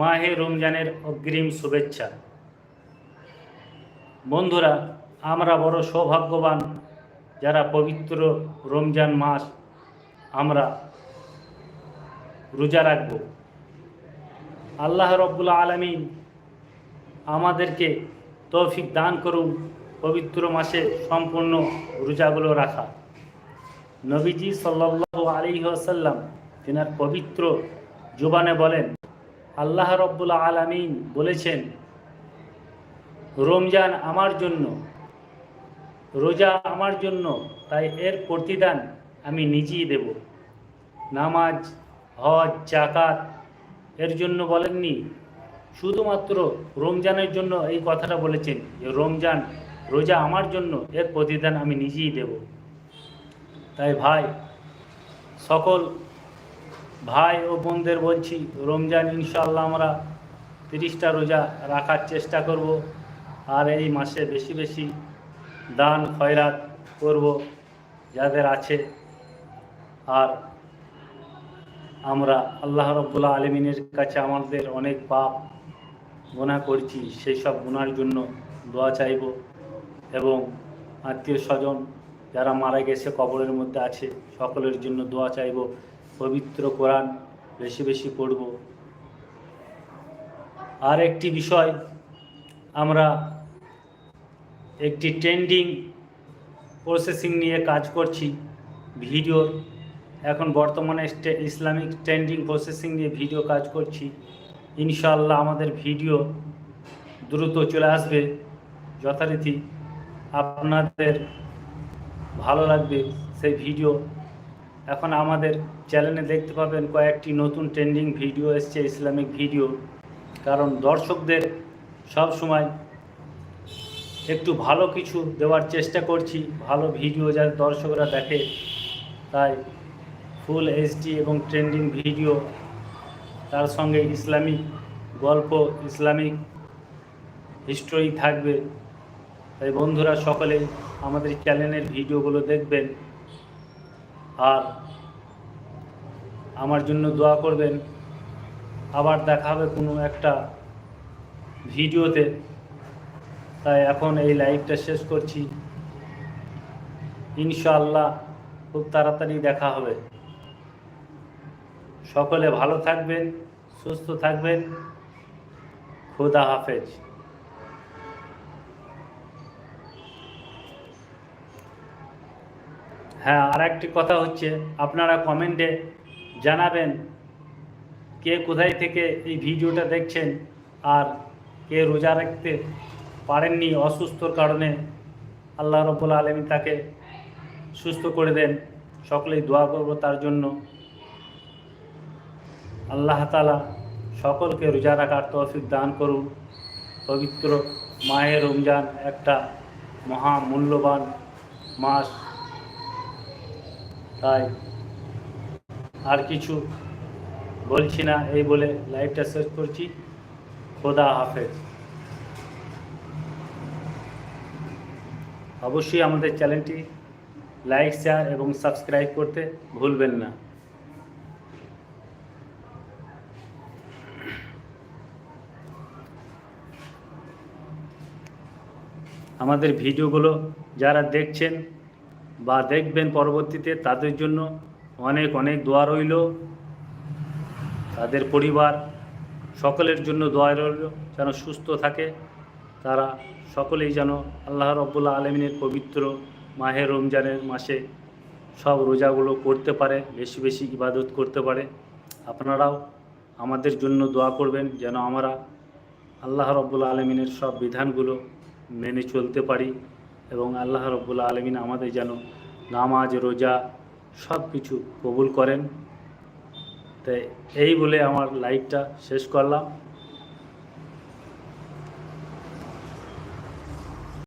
মাহে রমজানের অগ্রিম শুভেচ্ছা। বন্ধুরা, আমরা বড় সৌভাগ্যবান যারা পবিত্র রমজান মাস আমরা রোজা রাখব। আল্লাহ রব্বুল আলমিন আমাদেরকে তৌফিক দান করুন, পবিত্র মাসে সম্পূর্ণ রোজাগুলো রাখা। নবীজি সাল্লাল্লাহু আলী আসাল্লাম তিনার পবিত্র জুবানে বলেন আল্লাহ রব্বুল আলমিন বলেছেন, রমজান আমার জন্য, রোজা আমার জন্য, তাই এর প্রতিদান আমি নিজেই দেব। নামাজ, হজ জাকাত এর জন্য বলেননি, শুধুমাত্র রমজানের জন্য এই কথাটা বলেছেন যে রমজান, রোজা আমার জন্য এর প্রতিদান আমি নিজেই দেব। তাই ভাই, সকল ভাই ও বোনদের বলছি, রমজান ইনশাল্লাহ আমরা তিরিশটা রোজা রাখার চেষ্টা করব আর এই মাসে বেশি বেশি দান, খয়রাত করব যাদের আছে। আর আমরা আল্লাহ রব্বুল্লাহ আলমিনের কাছে আমাদের অনেক পাপ গোনা করছি, সেই সব গুণার জন্য দোয়া চাইব এবং আত্মীয় স্বজন যারা মারা গেছে, কবরের মধ্যে আছে, সকলের জন্য দোয়া চাইব। পবিত্র কোরআন বেশি বেশি পড়ব। আর একটি বিষয়, আমরা একটি ট্রেন্ডিং প্রসেসিং নিয়ে কাজ করছি, ভিডিও। এখন বর্তমানে ইসলামিক ট্রেন্ডিং প্রসেসিং নিয়ে ভিডিও কাজ করছি। ইনশাল্লাহ আমাদের ভিডিও দ্রুত চলে আসবে, যথারীতি আপনাদের ভালো লাগবে সেই ভিডিও। এখন আমাদের চ্যানেলে দেখতে পাবেন কয়েকটি নতুন ট্রেন্ডিং ভিডিও এসছে ইসলামিক ভিডিও কারণ দর্শকদের সব সময় একটু ভালো কিছু দেওয়ার চেষ্টা করছি, ভালো ভিডিও যাতে দর্শকরা দেখে। তাই ফুল এইচডি এবং ট্রেন্ডিং ভিডিও তার সঙ্গে ইসলামিক গল্প, ইসলামিক হিস্টোরি থাকবে। তাই বন্ধুরা সকলে আমাদের চ্যানেলের ভিডিওগুলো দেখবেন। আর আমার জন্য দোয়া করবেন। আবার দেখা হবে কোনো একটা ভিডিওতে। তাই এখন এই লাইভটা শেষ করছি। ইনশাআল্লাহ খুব তাড়াতাড়ি দেখা হবে। সকলে ভালো থাকবেন, সুস্থ থাকবেন। খুদা হাফেজ। হ্যাঁ আর একটি কথা হচ্ছে, আপনারা কমেন্টে জানাবেন কে কোথায় থেকে এই ভিডিওটা দেখছেন আর কে রোজা রাখতে পারেননি অসুস্থর কারণে, আল্লাহ রব্বুল আলমী তাকে সুস্থ করে দেন। সকলেই দোয়া করব তার জন্য। আল্লাহ তালা সকলকে রোজা রাখার তৌফিক দান করুন। পবিত্র মাহে রমজান একটা মহা মূল্যবান মাস। তাই আর কিছু বলছি না, এই বলে লাইভটা শেষ করছি। খোদা হাফেজ। অবশ্যই আমাদের চ্যানেলটি লাইক, শেয়ার এবং সাবস্ক্রাইব করতে ভুলবেন না। আমাদের ভিডিওগুলো যারা দেখছেন বা দেখবেন পরবর্তীতে তাদের জন্য অনেক অনেক দোয়া রইল। তাদের পরিবার সকলের জন্য দোয়া রইল, যেন সুস্থ থাকে। তারা সকলেই যেন আল্লাহ রব্বুল্লাহ আলমিনের পবিত্র মাহে রমজানের মাসে সব রোজাগুলো করতে পারে, বেশি বেশি ইবাদত করতে পারে। আপনারাও আমাদের জন্য দোয়া করবেন, যেন আমরা আল্লাহ রব্বুল্লা আলমিনের সব বিধানগুলো মেনে চলতে পারি। এবং আল্লাহ রব্বুল্লা আলমিন আমাদের যেন নামাজ, রোজা সব কিছু কবুল করেন। তাই এই বলে আমার লাইভটা শেষ করলাম।